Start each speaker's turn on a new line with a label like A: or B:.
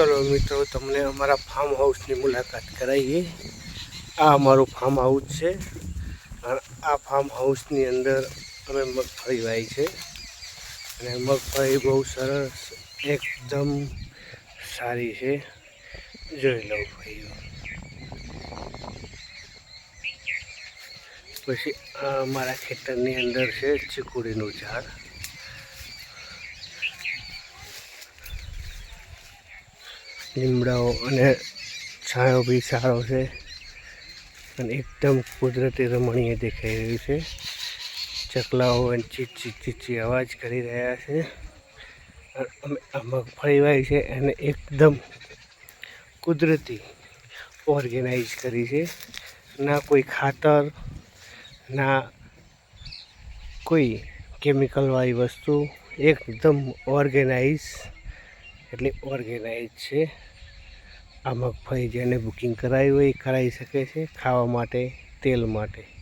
A: ચલો મિત્રો, તમને અમારા ફાર્મ હાઉસની મુલાકાત કરાવીએ આ અમારું ફાર્મ હાઉસ છે. અને આ ફાર્મ હાઉસની અંદર અમે મગફળી વાવી છે. અને મગફળી બહુ સરસ, એકદમ સારી છે. જોઈ લઉં ભાઈઓ. પછી આ અમારા ખેતરની અંદર છે ચીકુડીનું ઝાડ. લીમડાઓ અને છાંયો બી સારો છે. અને એકદમ કુદરતી રમણીય દેખાઈ રહ્યું છે. ચકલાઓ અને ચીચી ચીચી અવાજ કરી રહ્યા છે. મગફળી વાય છે એને એકદમ કુદરતી ઓર્ગેનાઇઝ કરી છે. ના કોઈ ખાતર, ના કોઈ કેમિકલવાળી વસ્તુ, એકદમ ઓર્ગેનાઇઝ એટલે ઓર્ગેનાઇઝ છે. આ મગફળી જેને બુકિંગ કરાવી હોય એ કરાવી શકે છે ખાવા માટે, તેલ માટે.